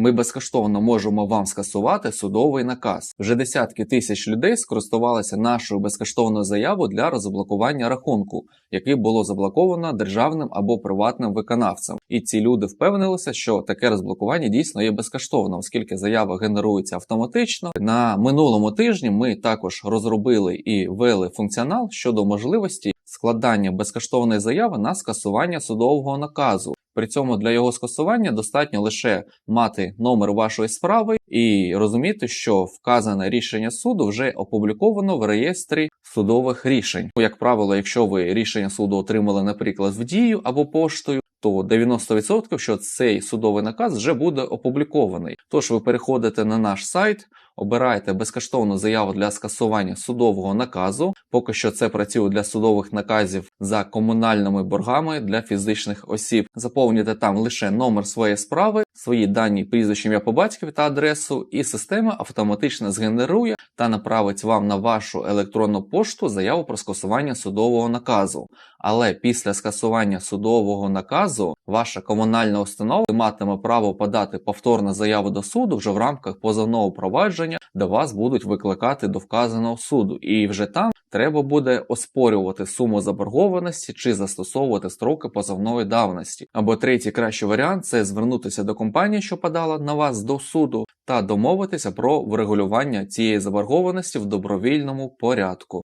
ми безкоштовно можемо вам скасувати судовий наказ. Вже десятки тисяч людей скористувалися нашою безкоштовною заявою для розблокування рахунку, який було заблоковано державним або приватним виконавцем. І ці люди впевнилися, що таке розблокування дійсно є безкоштовним, оскільки заява генерується автоматично. На минулому тижні ми також розробили і ввели функціонал щодо можливості складання безкоштовної заяви на скасування судового наказу. При цьому для його скасування достатньо лише мати номер вашої справи і розуміти, що вказане рішення суду вже опубліковано в реєстрі судових рішень. Як правило, якщо ви рішення суду отримали, наприклад, в дію або поштою, то 90% що цей судовий наказ вже буде опублікований. Тож ви переходите на наш сайт, обираєте безкоштовну заяву для скасування судового наказу. Поки що це працює для судових наказів за комунальними боргами для фізичних осіб. Заповнюєте там лише номер своєї справи, свої дані, прізвище, ім'я по батькові та адресу, і система автоматично згенерує та направить вам на вашу електронну пошту заяву про скасування судового наказу. Але після скасування судового наказу ваша комунальна установа матиме право подати повторну заяву до суду вже в рамках позовного провадження, де вас будуть викликати до вказаного суду, і вже там треба буде оспорювати суму заборгованості чи застосовувати строки позовної давності. Або третій кращий варіант це звернутися до компанії, що подала на вас до суду, та домовитися про врегулювання цієї заборгованості в добровільному порядку.